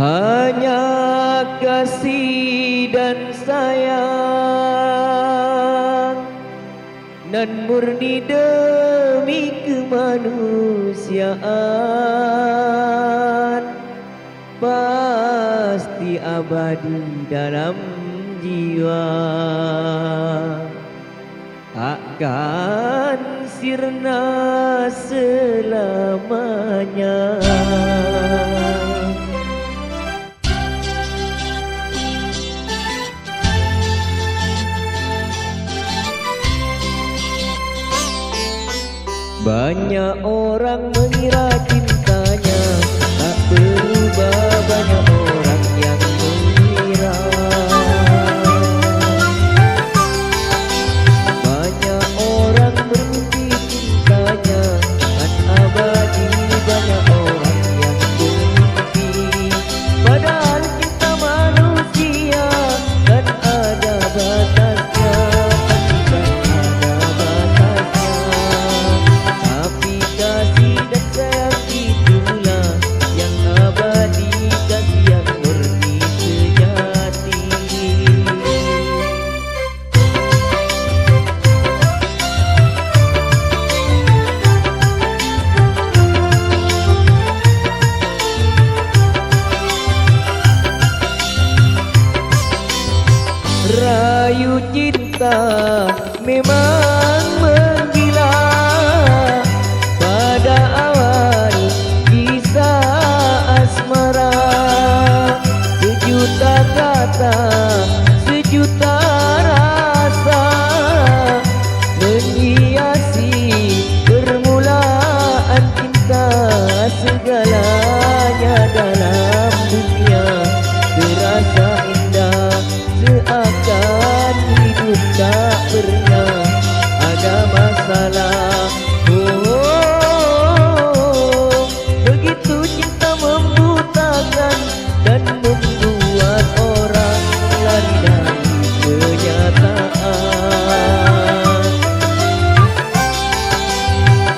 Hanya kasih dan sayang Nan murni demi kemanusiaan. Pasti abadi dalam jiwa. Takkan sirna selamanya Banyak orang mengira cintanya Rayu cinta memang menggila. Pada awal kisah asmara Sejuta kata, sejuta rasa Menghiasi permulaan cinta Segalanya dalam pernah ada masalah oh, oh, oh. Begitu cinta membutakan dan membuat orang lari dari kenyataan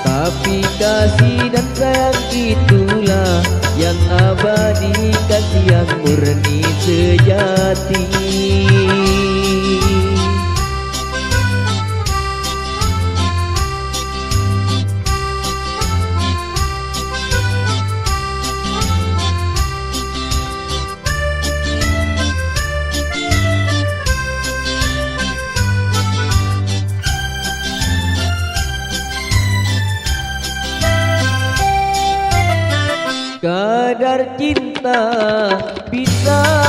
Tapi kasih dan sayang itulah yang abadi kasih yang murni sejati Kadar cinta bisa